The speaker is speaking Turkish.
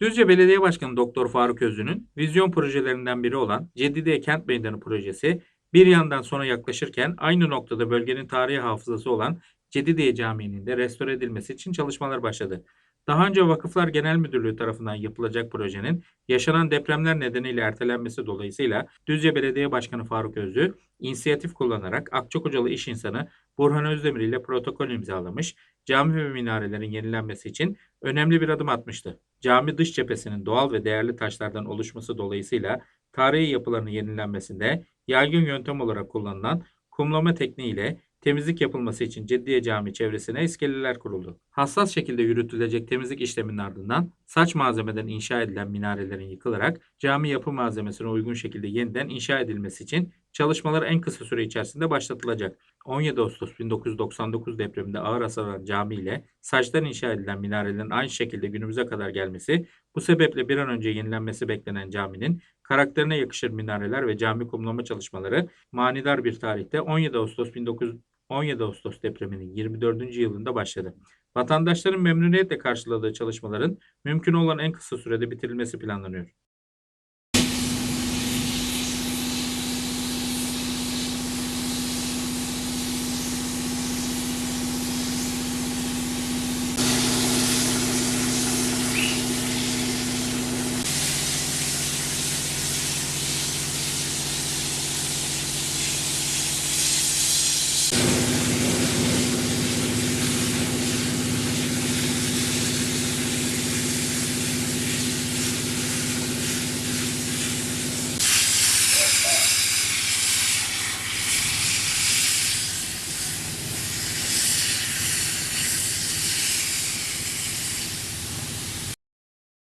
Düzce Belediye Başkanı Doktor Faruk Özlü'nün vizyon projelerinden biri olan Ceddidiye Kent Meydanı projesi bir yandan sona yaklaşırken aynı noktada bölgenin tarihi hafızası olan Ceddidiye Camii'nin de restore edilmesi için çalışmalar başladı. Daha önce Vakıflar Genel Müdürlüğü tarafından yapılacak projenin yaşanan depremler nedeniyle ertelenmesi dolayısıyla Düzce Belediye Başkanı Faruk Özlü inisiyatif kullanarak Akçakocalı iş insanı Burhan Özdemir ile protokol imzalamış, cami ve minarelerin yenilenmesi için önemli bir adım atmıştı. Cami dış cephesinin doğal ve değerli taşlardan oluşması dolayısıyla tarihi yapılarının yenilenmesinde yaygın yöntem olarak kullanılan kumlama tekniğiyle temizlik yapılması için Ceddiye Cami çevresine iskeleler kuruldu. Hassas şekilde yürütülecek temizlik işleminin ardından saç malzemeden inşa edilen minarelerin yıkılarak cami yapı malzemesine uygun şekilde yeniden inşa edilmesi için çalışmalar en kısa süre içerisinde başlatılacak. 17 Ağustos 1999 depreminde ağır hasar alan cami ile saçtan inşa edilen minarelerin aynı şekilde günümüze kadar gelmesi, bu sebeple bir an önce yenilenmesi beklenen caminin karakterine yakışır minareler ve cami kumlama çalışmaları manidar bir tarihte 17 Ağustos 19 17 Ağustos depreminin 24. yılında başladı. Vatandaşların memnuniyetle karşıladığı çalışmaların mümkün olan en kısa sürede bitirilmesi planlanıyor.